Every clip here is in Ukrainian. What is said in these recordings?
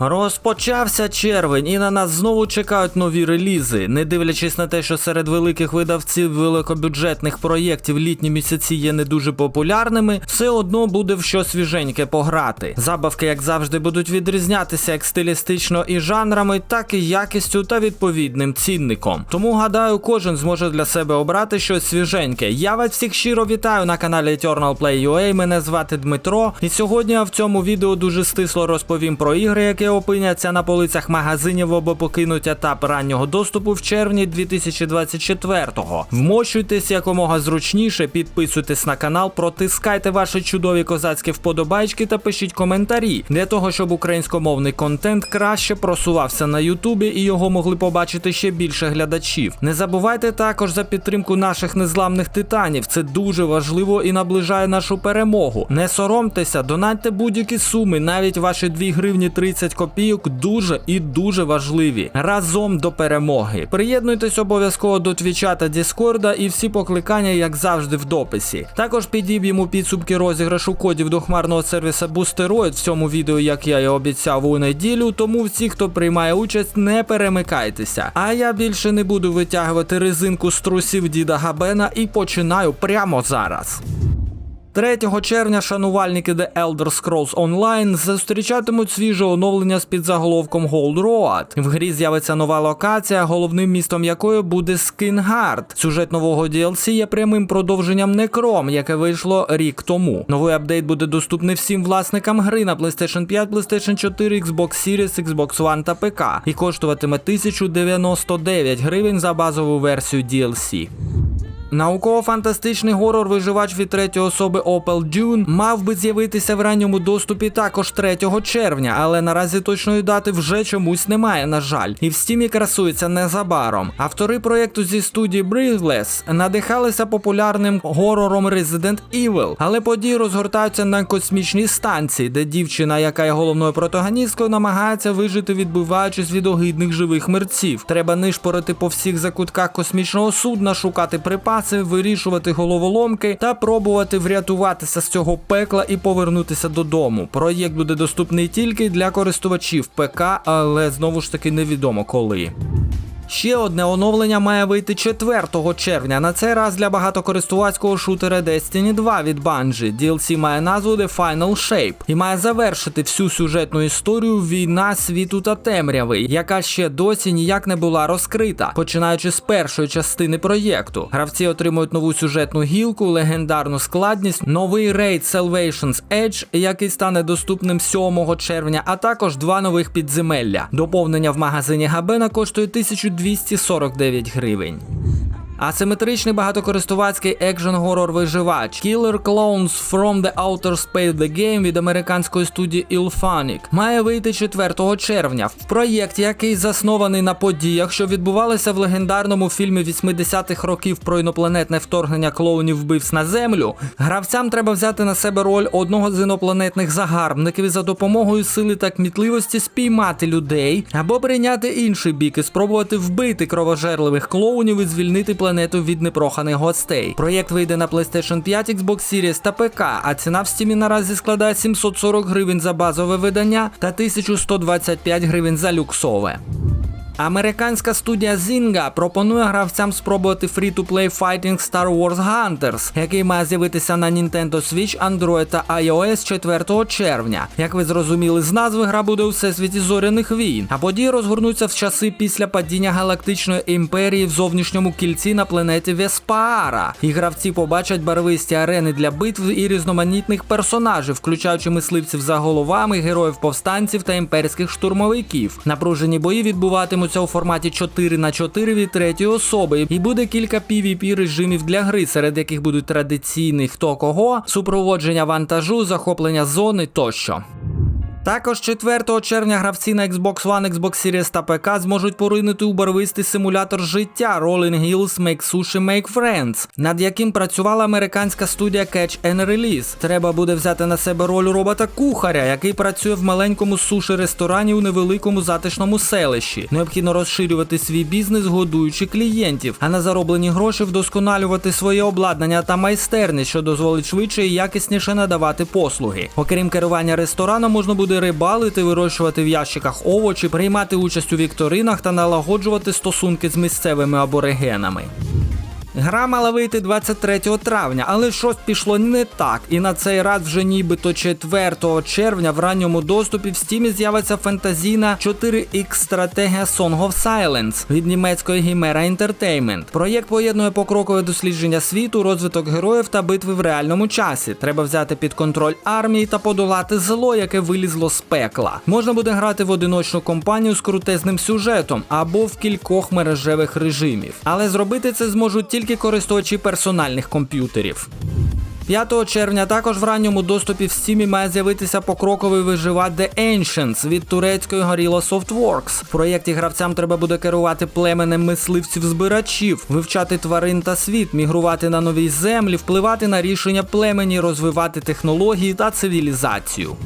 Розпочався червень, і на нас знову чекають нові релізи. Не дивлячись на те, що серед великих видавців великобюджетних проєктів літні місяці є не дуже популярними, все одно буде в що свіженьке пограти. Забавки, як завжди, будуть відрізнятися як стилістично і жанрами, так і якістю та відповідним цінником. Тому гадаю, кожен зможе для себе обрати щось свіженьке. Я вас всіх щиро вітаю на каналі Eternal Play. Мене звати Дмитро, і сьогодні я в цьому відео дуже стисло розповім про ігри, які опиняться на полицях магазинів або покинуть етап раннього доступу в червні 2024-го. Вмощуйтесь якомога зручніше, підписуйтесь на канал, протискайте ваші чудові козацькі вподобайки та пишіть коментарі для того, щоб українськомовний контент краще просувався на Ютубі і його могли побачити ще більше глядачів. Не забувайте також за підтримку наших незламних титанів. Це дуже важливо і наближає нашу перемогу. Не соромтеся, донатьте будь-які суми, навіть ваші 2 гривні 30 копійок дуже і дуже важливі. Разом до перемоги. Приєднуйтесь обов'язково до твіча та Діскорда і всі покликання, як завжди, в дописі. Також підіб'ємо підсумки розіграшу кодів до хмарного сервіса Бустероїд в цьому відео, як я і обіцяв у неділю. Тому всі, хто приймає участь, не перемикайтеся. А я більше не буду витягувати резинку з трусів діда Габена і починаю прямо зараз. 3 червня шанувальники The Elder Scrolls Online зустрічатимуть свіже оновлення з підзаголовком Gold Road. В грі з'явиться нова локація, головним містом якої буде Скінгард. Сюжет нового DLC є прямим продовженням Necrom, яке вийшло рік тому. Новий апдейт буде доступний всім власникам гри на PlayStation 5, PlayStation 4, Xbox Series, Xbox One та ПК і коштуватиме 1099 гривень за базову версію DLC. Науково-фантастичний горор виживач від третьої особи Opel Dune мав би з'явитися в ранньому доступі також 3 червня, але наразі точної дати вже чомусь немає, на жаль. І в стімі красується незабаром. Автори проєкту зі студії Breathless надихалися популярним горором Resident Evil, але події розгортаються на космічній станції, де дівчина, яка є головною протагоністкою, намагається вижити, відбиваючись від огидних живих мерців. Треба нишпорити по всіх закутках космічного судна, шукати припаси вирішувати головоломки та пробувати врятуватися з цього пекла і повернутися додому. Проєкт буде доступний тільки для користувачів ПК, але знову ж таки невідомо коли. Ще одне оновлення має вийти 4 червня. На цей раз для багатокористувацького шутера Destiny 2 від Bungie. DLC має назву The Final Shape і має завершити всю сюжетну історію Війна світу та темряви, яка ще досі ніяк не була розкрита, починаючи з першої частини проєкту. Гравці отримують нову сюжетну гілку, легендарну складність, новий рейд Salvation's Edge, який стане доступним 7 червня, а також два нових підземелля. Доповнення в магазині Габена коштує 1000 249 гривень. Асиметричний багатокористувацький екшн горор виживач Killer Clones from the Outer Space The Game від американської студії Ilphonic має вийти 4 червня. В проєкті, який заснований на подіях, що відбувалися в легендарному фільмі 80-х років про інопланетне вторгнення клоунів вбивць на землю, гравцям треба взяти на себе роль одного з інопланетних загарбників і за допомогою сили та кмітливості спіймати людей або прийняти інший бік і спробувати вбити кровожерливих клоунів і звільнити планету планету від непроханих гостей. Проєкт вийде на PlayStation 5, Xbox Series та ПК, а ціна в стімі наразі складає 740 гривень за базове видання та 1125 гривень за люксове. Американська студія Zynga пропонує гравцям спробувати free-to-play Fighting Star Wars Hunters, який має з'явитися на Nintendo Switch, Android та iOS 4 червня. Як ви зрозуміли з назви, гра буде у всесвіті зоряних війн, а події розгорнуться в часи після падіння галактичної імперії в зовнішньому кільці на планеті Веспаара. І гравці побачать барвисті арени для битв і різноманітних персонажів, включаючи мисливців за головами, героїв повстанців та імперських штурмовиків. Напружені бої відбуватимуть у форматі 4 на 4 від третьої особи, і буде кілька PvP режимів для гри, серед яких будуть традиційний хто кого, супроводження вантажу, захоплення зони тощо. Також 4 червня гравці на Xbox One, Xbox Series та ПК зможуть поринути у барвистий симулятор життя Rolling Hills Make Sushi Make Friends, над яким працювала американська студія Catch and Release. Треба буде взяти на себе роль робота-кухаря, який працює в маленькому суші-ресторані у невеликому затишному селищі. Необхідно розширювати свій бізнес, годуючи клієнтів, а на зароблені гроші вдосконалювати своє обладнання та майстерність, що дозволить швидше і якісніше надавати послуги. Окрім керування рестораном, можна буде рибалити, вирощувати в ящиках овочі, приймати участь у вікторинах та налагоджувати стосунки з місцевими аборигенами. Гра мала вийти 23 травня, але щось пішло не так. І на цей раз вже нібито 4 червня в ранньому доступі в стімі з'явиться фантазійна 4X стратегія Song of Silence від німецької Chimera Entertainment. Проєкт поєднує покрокове дослідження світу, розвиток героїв та битви в реальному часі. Треба взяти під контроль армії та подолати зло, яке вилізло з пекла. Можна буде грати в одиночну компанію з крутезним сюжетом або в кількох мережевих режимів. Але зробити це зможуть тільки користувачі персональних комп'ютерів. 5 червня також в ранньому доступі в стімі має з'явитися покроковий виживат The Ancients від турецької Gorilla Softworks. В проєкті гравцям треба буде керувати племенем мисливців-збирачів, вивчати тварин та світ, мігрувати на нові землі, впливати на рішення племені, розвивати технології та цивілізацію.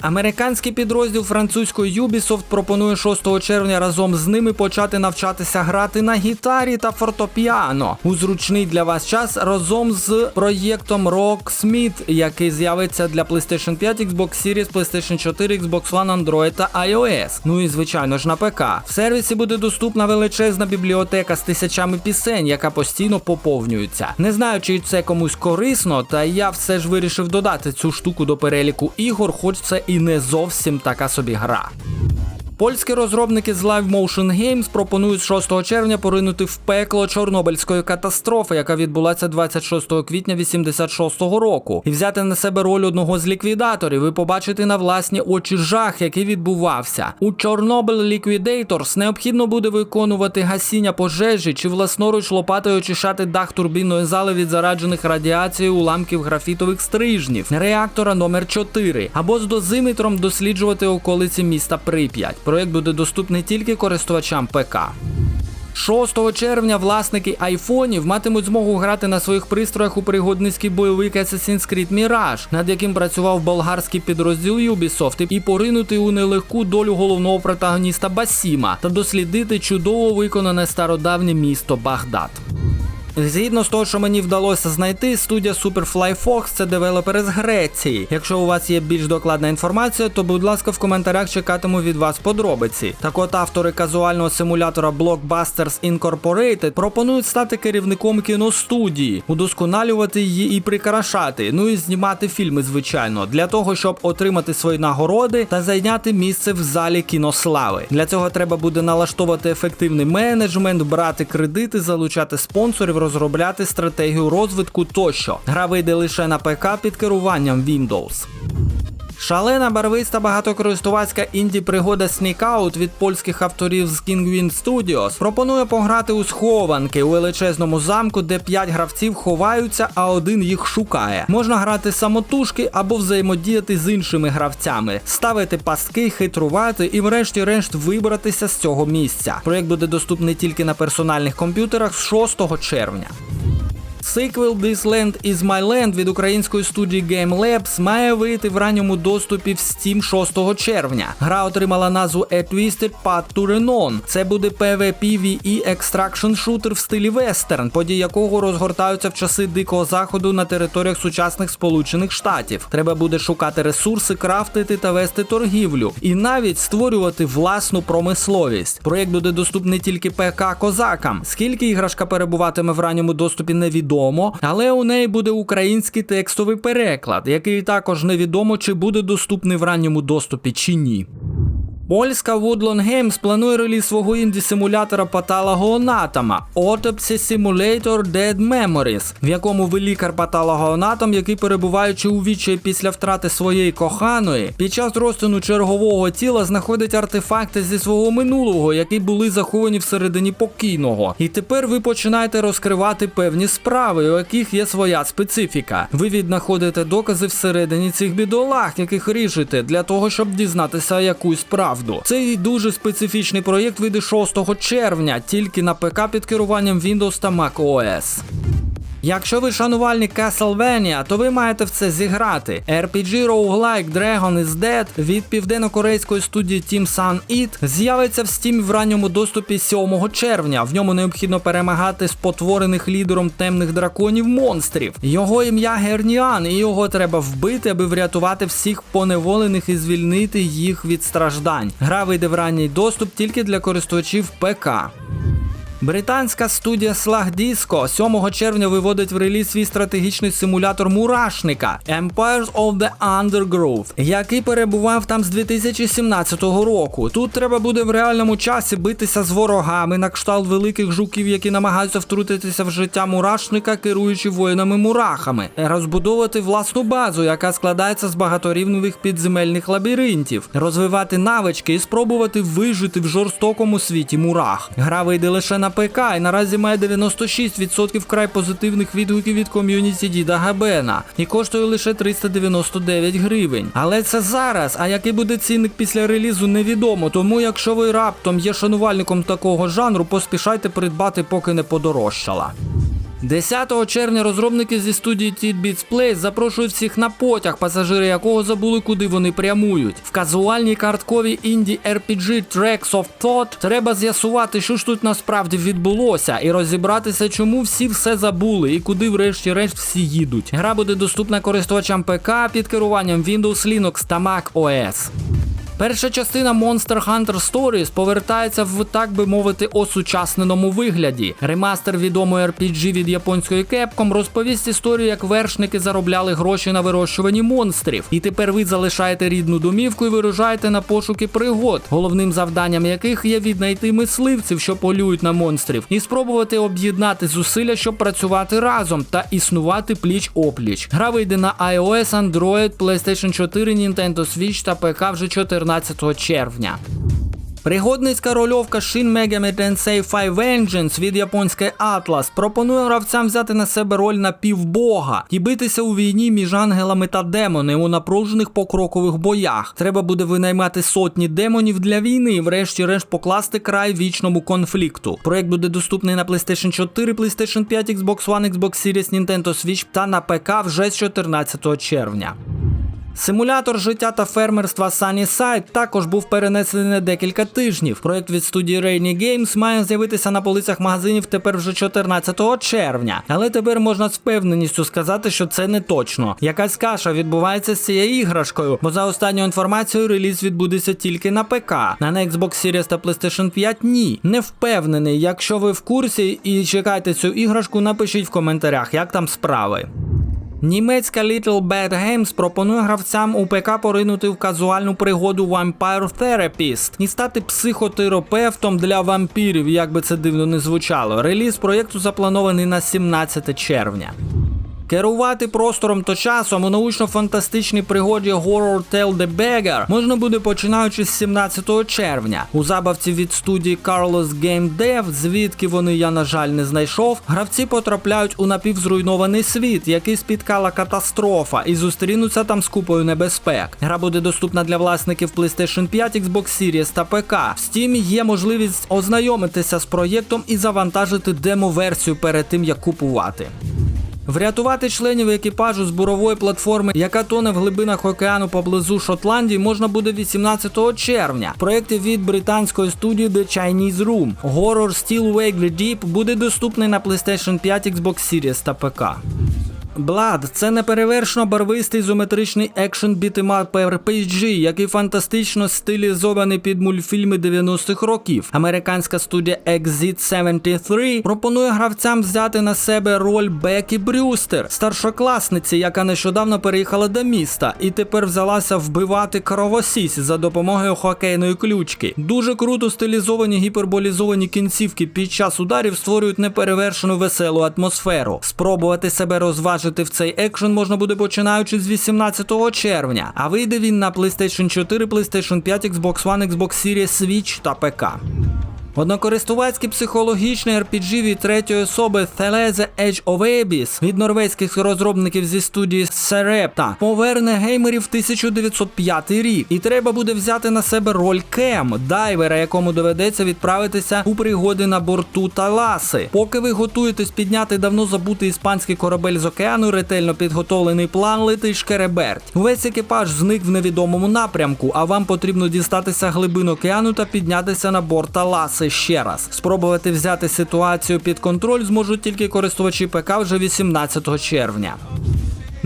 Американський підрозділ французької Ubisoft пропонує 6 червня разом з ними почати навчатися грати на гітарі та фортопіано у зручний для вас час разом з проєктом Rocksmith, який з'явиться для PlayStation 5, Xbox Series, PlayStation 4, Xbox One, Android та iOS. Ну і звичайно ж на ПК. В сервісі буде доступна величезна бібліотека з тисячами пісень, яка постійно поповнюється. Не знаю, чи це комусь корисно, та я все ж вирішив додати цю штуку до переліку ігор, хоч це і не зовсім така собі гра. Польські розробники з Live Motion Games пропонують 6 червня поринути в пекло Чорнобильської катастрофи, яка відбулася 26 квітня 86-го року, і взяти на себе роль одного з ліквідаторів і побачити на власні очі жах, який відбувався. У Чорнобиль Liquidators необхідно буде виконувати гасіння пожежі чи власноруч лопатою очищати дах турбінної зали від зараджених радіацією уламків графітових стрижнів, реактора номер 4 або з дозиметром досліджувати околиці міста Прип'ять. Проєкт буде доступний тільки користувачам ПК. 6 червня власники айфонів матимуть змогу грати на своїх пристроях у пригодницький бойовик Assassin's Creed Mirage, над яким працював болгарський підрозділ Ubisoft, і поринути у нелегку долю головного протагоніста Басіма та дослідити чудово виконане стародавнє місто Багдад. Згідно з того, що мені вдалося знайти, студія Superfly Fox це девелопери з Греції. Якщо у вас є більш докладна інформація, то будь ласка в коментарях чекатиму від вас подробиці. Так от автори казуального симулятора Blockbusters Incorporated пропонують стати керівником кіностудії, удосконалювати її і прикрашати, ну і знімати фільми, звичайно, для того, щоб отримати свої нагороди та зайняти місце в залі кінослави. Для цього треба буде налаштовувати ефективний менеджмент, брати кредити, залучати спонсорів розробляти стратегію розвитку тощо. Гра вийде лише на ПК під керуванням Windows. Шалена барвиста багатокористувацька інді пригода Sneak Out від польських авторів з Kingwin Studios пропонує пограти у схованки у величезному замку, де 5 гравців ховаються, а один їх шукає. Можна грати самотужки або взаємодіяти з іншими гравцями, ставити пастки, хитрувати і, врешті-решт, вибратися з цього місця. Проєкт буде доступний тільки на персональних комп'ютерах з 6 червня. Сиквел This Land Is My Land від української студії Game Labs має вийти в ранньому доступі в Steam 6 червня. Гра отримала назву A Twisted Path to Renon. Це буде PvPvE Extraction шутер в стилі вестерн, події якого розгортаються в часи дикого заходу на територіях сучасних Сполучених Штатів. Треба буде шукати ресурси, крафтити та вести торгівлю, і навіть створювати власну промисловість. Проєкт буде доступний тільки ПК козакам. Скільки іграшка перебуватиме в ранньому доступі, невідомо невідомо, але у неї буде український текстовий переклад, який також невідомо, чи буде доступний в ранньому доступі чи ні. Польська Woodlawn Games планує реліз свого інді-симулятора патологоанатома Autopsy Simulator Dead Memories, в якому ви лікар патологоанатом, який перебуваючи у вічі після втрати своєї коханої, під час розтину чергового тіла знаходить артефакти зі свого минулого, які були заховані всередині покійного. І тепер ви починаєте розкривати певні справи, у яких є своя специфіка. Ви віднаходите докази всередині цих бідолах, яких ріжете, для того, щоб дізнатися якусь правду. Цей дуже специфічний проєкт вийде 6 червня, тільки на ПК під керуванням Windows та Mac OS. Якщо ви шанувальник Castlevania, то ви маєте в це зіграти. RPG Roguelike Dragon is Dead від південно-корейської студії Team Sun Eat з'явиться в Steam в ранньому доступі 7 червня. В ньому необхідно перемагати спотворених лідером темних драконів монстрів. Його ім'я Герніан, і його треба вбити, аби врятувати всіх поневолених і звільнити їх від страждань. Гра вийде в ранній доступ тільки для користувачів ПК. Британська студія Slag Disco 7 червня виводить в реліз свій стратегічний симулятор мурашника Empires of the Undergrowth, який перебував там з 2017 року. Тут треба буде в реальному часі битися з ворогами на кшталт великих жуків, які намагаються втрутитися в життя мурашника, керуючи воїнами-мурахами, розбудовувати власну базу, яка складається з багаторівневих підземельних лабіринтів, розвивати навички і спробувати вижити в жорстокому світі мурах. Гра вийде лише на ПК і наразі має 96% край позитивних відгуків від ком'юніті Діда Габена і коштує лише 399 гривень. Але це зараз. А який буде цінник після релізу, невідомо. Тому, якщо ви раптом є шанувальником такого жанру, поспішайте придбати, поки не подорожчала. 10 червня розробники зі студії Tidbits Play запрошують всіх на потяг, пасажири якого забули, куди вони прямують. В казуальній картковій інді RPG Tracks of Thought треба з'ясувати, що ж тут насправді відбулося, і розібратися, чому всі все забули і куди, врешті-решт, всі їдуть. Гра буде доступна користувачам ПК під керуванням Windows, Linux та Mac OS. Перша частина Monster Hunter Stories повертається в, так би мовити, осучасненому вигляді. Ремастер відомої RPG від японської Capcom розповість історію, як вершники заробляли гроші на вирощуванні монстрів. І тепер ви залишаєте рідну домівку і вирушаєте на пошуки пригод, головним завданням яких є віднайти мисливців, що полюють на монстрів, і спробувати об'єднати зусилля, щоб працювати разом та існувати пліч опліч. Гра вийде на iOS, Android, PlayStation 4, Nintendo Switch та ПК вже 14 червня. Пригодницька рольовка Shin Megami Tensei 5 Vengeance від японської Atlas пропонує гравцям взяти на себе роль напівбога і битися у війні між ангелами та демонами у напружених покрокових боях. Треба буде винаймати сотні демонів для війни і врешті-решт покласти край вічному конфлікту. Проект буде доступний на PlayStation 4, PlayStation 5, Xbox One, Xbox Series, Nintendo Switch та на ПК вже з 14 червня. Симулятор життя та фермерства Sunnyside також був перенесений на декілька тижнів. Проект від студії Rainy Games має з'явитися на полицях магазинів тепер вже 14 червня. Але тепер можна з впевненістю сказати, що це не точно. Якась каша відбувається з цією іграшкою, бо за останньою інформацією реліз відбудеться тільки на ПК. На Xbox Series та PlayStation 5 ні. Не впевнений. Якщо ви в курсі і чекаєте цю іграшку, напишіть в коментарях, як там справи. Німецька Little Bad Games пропонує гравцям у ПК поринути в казуальну пригоду Vampire Therapist і стати психотерапевтом для вампірів, як би це дивно не звучало. Реліз проєкту запланований на 17 червня. Керувати простором та часом у научно-фантастичній пригоді Horror Tale the Beggar можна буде починаючи з 17 червня. У забавці від студії Carlos Game Dev, звідки вони я, на жаль, не знайшов, гравці потрапляють у напівзруйнований світ, який спіткала катастрофа, і зустрінуться там з купою небезпек. Гра буде доступна для власників PlayStation 5, Xbox Series та ПК. В Steam є можливість ознайомитися з проєктом і завантажити демо-версію перед тим, як купувати. Врятувати членів екіпажу з бурової платформи, яка тоне в глибинах океану поблизу Шотландії, можна буде 18 червня. В проєкті від британської студії The Chinese Room. Horror Still Waggly Deep буде доступний на PlayStation 5, Xbox Series та ПК. Blood – це неперевершено барвистий ізометричний екшен бітемап RPG, який фантастично стилізований під мультфільми 90-х років. Американська студія Exit 73 пропонує гравцям взяти на себе роль Бекі Брюстер, старшокласниці, яка нещодавно переїхала до міста і тепер взялася вбивати кровосісь за допомогою хокейної ключки. Дуже круто стилізовані гіперболізовані кінцівки під час ударів створюють неперевершену веселу атмосферу. Спробувати себе розважити в цей екшен можна буде починаючи з 18 червня, а вийде він на PlayStation 4, PlayStation 5, Xbox One, Xbox Series, Switch та ПК. Однокористувацький психологічний RPG від третьої особи Theleze Edge of Abyss від норвезьких розробників зі студії Serepta поверне геймерів в 1905 рік, і треба буде взяти на себе роль Кем, дайвера, якому доведеться відправитися у пригоди на борту Таласи. Поки ви готуєтесь підняти давно забутий іспанський корабель з океану, ретельно підготовлений план летить шкереберть. Весь екіпаж зник в невідомому напрямку, а вам потрібно дістатися глибин океану та піднятися на борт Таласи ще раз. Спробувати взяти ситуацію під контроль зможуть тільки користувачі ПК вже 18 червня.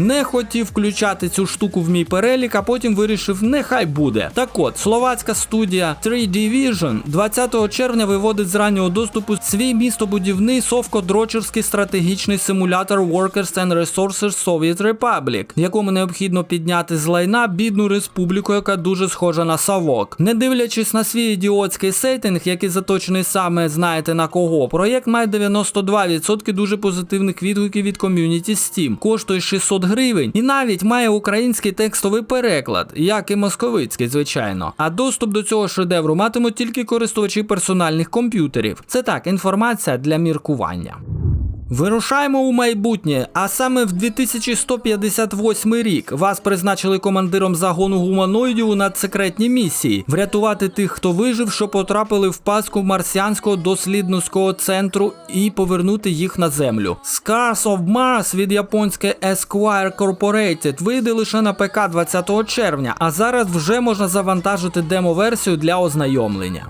Не хотів включати цю штуку в мій перелік, а потім вирішив, нехай буде. Так от, словацька студія 3D Vision 20 червня виводить з раннього доступу свій містобудівний совкодрочерський стратегічний симулятор Workers and Resources Soviet Republic, якому необхідно підняти з лайна бідну республіку, яка дуже схожа на Савок. Не дивлячись на свій ідіотський сеттинг, який заточений саме знаєте на кого, проєкт має 92% дуже позитивних відгуків від ком'юніті Steam, коштує 600 гривень і навіть має український текстовий переклад, як і московицький, звичайно. А доступ до цього шедевру матимуть тільки користувачі персональних комп'ютерів. Це так, інформація для міркування. Вирушаємо у майбутнє, а саме в 2158 рік вас призначили командиром загону гуманоїдів у надсекретній місії врятувати тих, хто вижив, що потрапили в паску марсіанського дослідницького центру, і повернути їх на землю. Scars of Mars від японської Esquire Corporated вийде лише на ПК 20 червня, а зараз вже можна завантажити демо-версію для ознайомлення.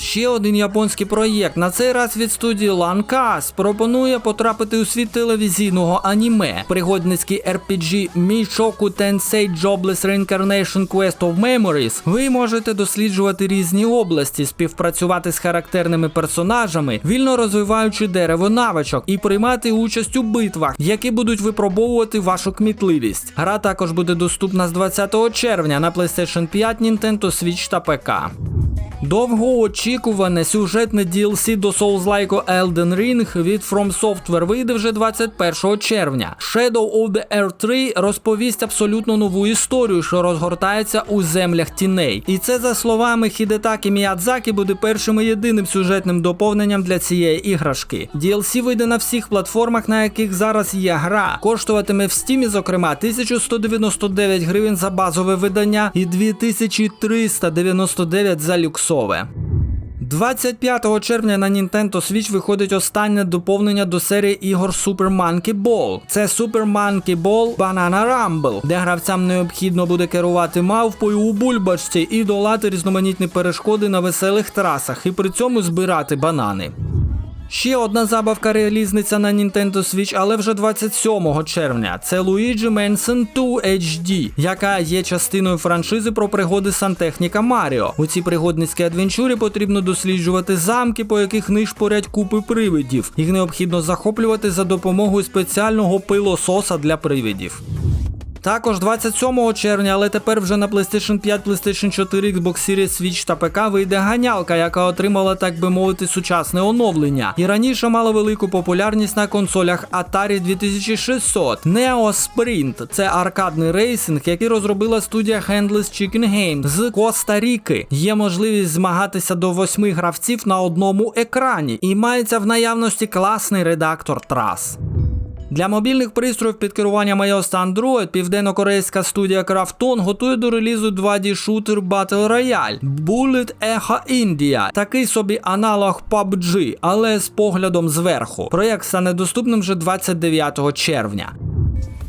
Ще один японський проєкт, на цей раз від студії Lankas, пропонує потрапити у світ телевізійного аніме. Пригодницький RPG Michoku Tensei Jobless Reincarnation Quest of Memories. Ви можете досліджувати різні області, співпрацювати з характерними персонажами, вільно розвиваючи дерево навичок і приймати участь у битвах, які будуть випробовувати вашу кмітливість. Гра також буде доступна з 20 червня на PlayStation 5, Nintendo Switch та ПК. Довгоочікуване сюжетне DLC до Souls-like Elden Ring від From Software вийде вже 21 червня. Shadow of the Air 3 розповість абсолютно нову історію, що розгортається у землях тіней. І це, за словами Хідетакі Міядзакі, буде першим і єдиним сюжетним доповненням для цієї іграшки. DLC вийде на всіх платформах, на яких зараз є гра. Коштуватиме в Steam, зокрема, 1199 гривень за базове видання і 2399 за люксове. 25 червня на Nintendo Switch виходить останнє доповнення до серії ігор Super Monkey Ball. Це Super Monkey Ball Banana Rumble, де гравцям необхідно буде керувати мавпою у бульбашці і долати різноманітні перешкоди на веселих трасах, і при цьому збирати банани. Ще одна забавка релізниця на Nintendo Switch, але вже 27 червня. Це Luigi Mansion 2 HD, яка є частиною франшизи про пригоди сантехніка Маріо. У цій пригодницькій адвенчурі потрібно досліджувати замки, по яких нишпорять купи привидів. Їх необхідно захоплювати за допомогою спеціального пилососа для привидів. Також 27 червня, але тепер вже на PlayStation 5, PlayStation 4, Xbox Series Switch та ПК вийде ганялка, яка отримала, так би мовити, сучасне оновлення. І раніше мала велику популярність на консолях Atari 2600. Neo Sprint це аркадний рейсинг, який розробила студія Handless Chicken Games з Коста-Ріки. Є можливість змагатися до восьми гравців на одному екрані, і мається в наявності класний редактор трас. Для мобільних пристроїв під керуванням iOS та Android південно-корейська студія Krafton готує до релізу 2D-шутер Battle Royale Bullet Echo India, такий собі аналог PUBG, але з поглядом зверху. Проєкт стане доступним вже 29 червня.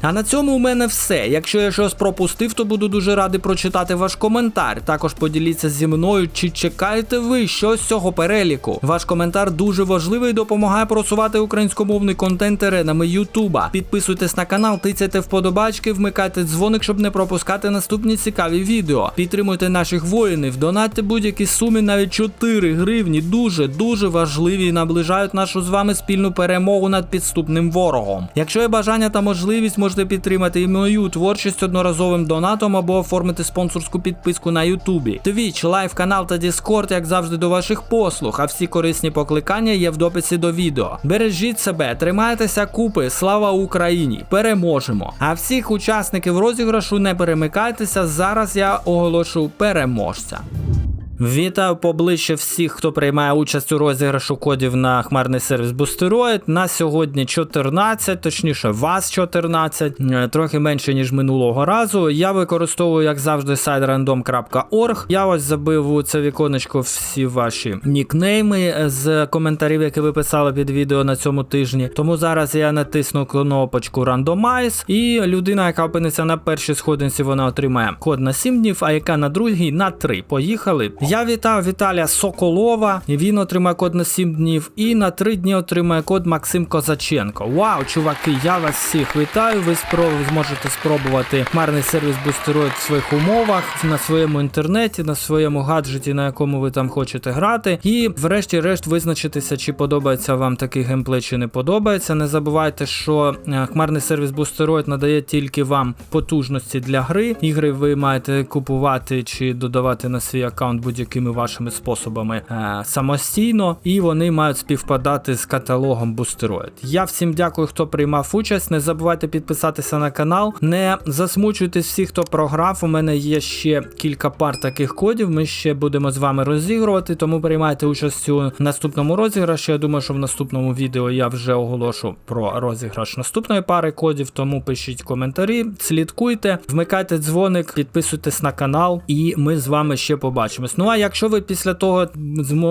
А на цьому у мене все. Якщо я щось пропустив, то буду дуже радий прочитати ваш коментар. Також поділіться зі мною, чи чекаєте ви щось з цього переліку. Ваш коментар дуже важливий і допомагає просувати українськомовний контент теренами Ютуба. Підписуйтесь на канал, тицяйте вподобачки, вмикайте дзвоник, щоб не пропускати наступні цікаві відео. Підтримуйте наших воїнів, донатьте будь-які суми, навіть 4 гривні. Дуже дуже важливі і наближають нашу з вами спільну перемогу над підступним ворогом. Якщо є бажання та можливість, можете підтримати і мою творчість одноразовим донатом або оформити спонсорську підписку на Ютубі. Twitch, лайв канал та Discord, як завжди, до ваших послуг, а всі корисні покликання є в дописі до відео. Бережіть себе, тримайтеся купи, слава Україні! Переможемо! А всіх учасників розіграшу не перемикайтеся. Зараз я оголошу переможця. Вітаю поближче всіх, хто приймає участь у розіграшу кодів на хмарний сервіс Boosteroid. На сьогодні 14, точніше, вас 14, е, трохи менше ніж минулого разу. Я використовую, як завжди, сайт random.org. Я ось забив у це віконечко всі ваші нікнейми з коментарів, які ви писали під відео на цьому тижні. Тому зараз я натисну кнопочку Randomize, і людина, яка опиниться на першій сходинці, вона отримає код на 7 днів, а яка на другій на 3. Поїхали. Я вітаю Віталія Соколова. Він отримає код на 7 днів, і на 3 дні отримає код Максим Козаченко. Вау, чуваки, я вас всіх вітаю. Ви зможете спробувати хмарний сервіс Boosteroid в своїх умовах на своєму інтернеті, на своєму гаджеті, на якому ви там хочете грати. І врешті-решт визначитися, чи подобається вам такий геймплей, чи не подобається. Не забувайте, що е, хмарний сервіс Boosteroid надає тільки вам потужності для гри. Ігри ви маєте купувати чи додавати на свій аккаунт будь-якими вашими способами е, самостійно, і вони мають співпадати з каталогом Boosteroid. Я всім дякую, хто приймав участь. Не забувайте підписатися на канал. Не засмучуйтесь всі, хто програв. У мене є ще кілька пар таких кодів. Ми ще будемо з вами розігрувати, тому приймайте участь у наступному розіграші. Я думаю, що в наступному відео я вже оголошу про розіграш наступної пари кодів. Тому пишіть коментарі, слідкуйте, вмикайте дзвоник, підписуйтесь на канал, і ми з вами ще побачимось. Ну а якщо ви після того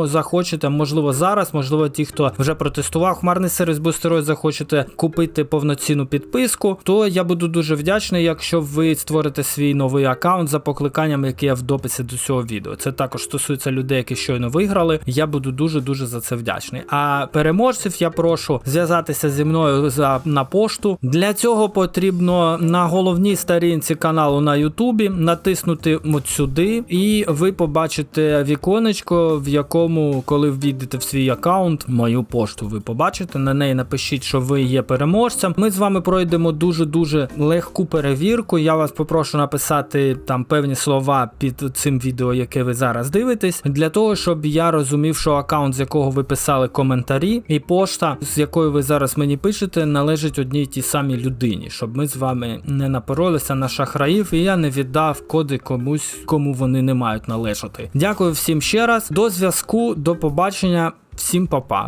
захочете, можливо, зараз, можливо, ті, хто вже протестував хмарний сервіс Boosteroid, захочете купити повноцінну підписку, то я буду дуже вдячний, якщо ви створите свій новий аккаунт за покликанням, яке є в дописі до цього відео. Це також стосується людей, які щойно виграли. Я буду дуже дуже за це вдячний. А переможців я прошу зв'язатися зі мною за на пошту. Для цього потрібно на головній сторінці каналу на Ютубі натиснути от сюди, і ви побачите віконечко, в якому, коли ввійдете в свій аккаунт, мою пошту ви побачите. На неї напишіть, що ви є переможцем. Ми з вами пройдемо дуже дуже легку перевірку. Я вас попрошу написати там певні слова під цим відео, яке ви зараз дивитесь, для того, щоб я розумів, що аккаунт, з якого ви писали коментарі, і пошта, з якою ви зараз мені пишете, належить одній тій самій людині, щоб ми з вами не напоролися на шахраїв, і я не віддав коди комусь, кому вони не мають належати. Дякую всім ще раз. До зв'язку, до побачення, всім па-па.